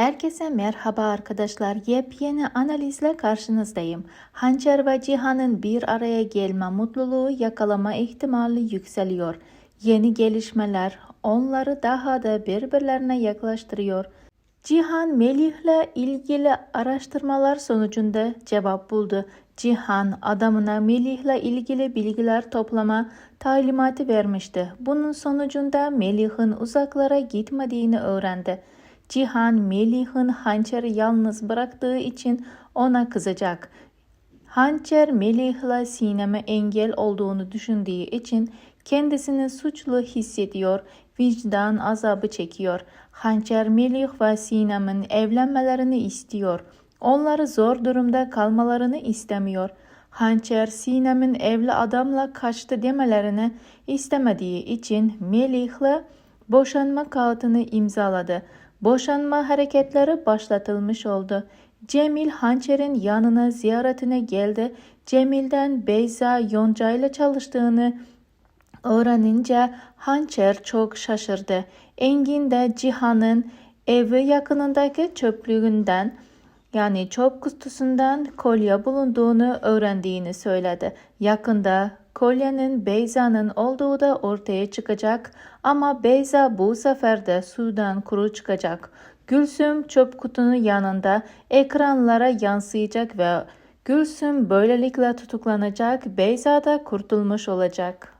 Herkese merhaba arkadaşlar. Yepyeni analizle karşınızdayım. Hançer ve Cihan'ın bir araya gelme mutluluğu yakalama ihtimali yükseliyor. Yeni gelişmeler onları daha da birbirlerine yaklaştırıyor. Cihan Melih'le ilgili araştırmalar sonucunda cevap buldu. Cihan adamına Melih'le ilgili bilgiler toplama talimatı vermişti. Bunun sonucunda Melih'in uzaklara gitmediğini öğrendi. Cihan Melih'in hançeri yalnız bıraktığı için ona kızacak. Hançer Melih'le Sinem'e engel olduğunu düşündüğü için kendisini suçlu hissediyor, vicdan azabı çekiyor. Hançer Melih ve Sinem'in evlenmelerini istiyor. Onları zor durumda kalmalarını istemiyor. Hançer Sinem'in evli adamla kaçtı demelerini istemediği için Melih'le boşanma kağıdını imzaladı. Boşanma hareketleri başlatılmış oldu. Cemil Hançer'in yanına ziyaretine geldi. Cemil'den Beyza Yonca ile çalıştığını öğrenince Hançer çok şaşırdı. Engin de Cihan'ın evi yakınındaki çöplüğünden yani çöp kutusundan kolye bulunduğunu öğrendiğini söyledi. Yakında kolyenin Beyza'nın olduğu da ortaya çıkacak ama Beyza bu sefer de sudan kuru çıkacak. Gülsüm çöp kutunun yanında ekranlara yansıyacak ve Gülsüm böylelikle tutuklanacak, Beyza da kurtulmuş olacak.